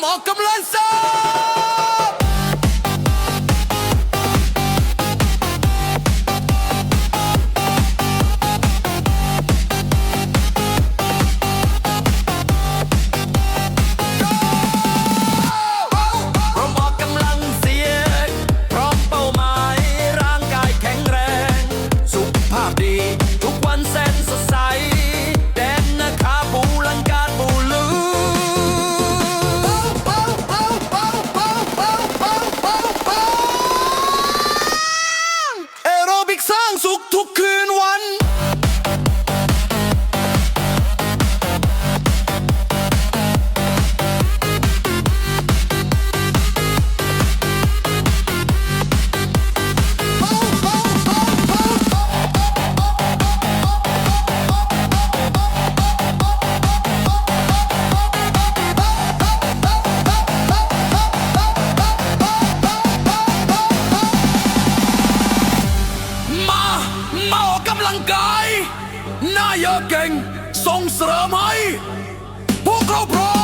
Một 傻 นายกเก่งส่งเสริมให้พวกเราพร้อม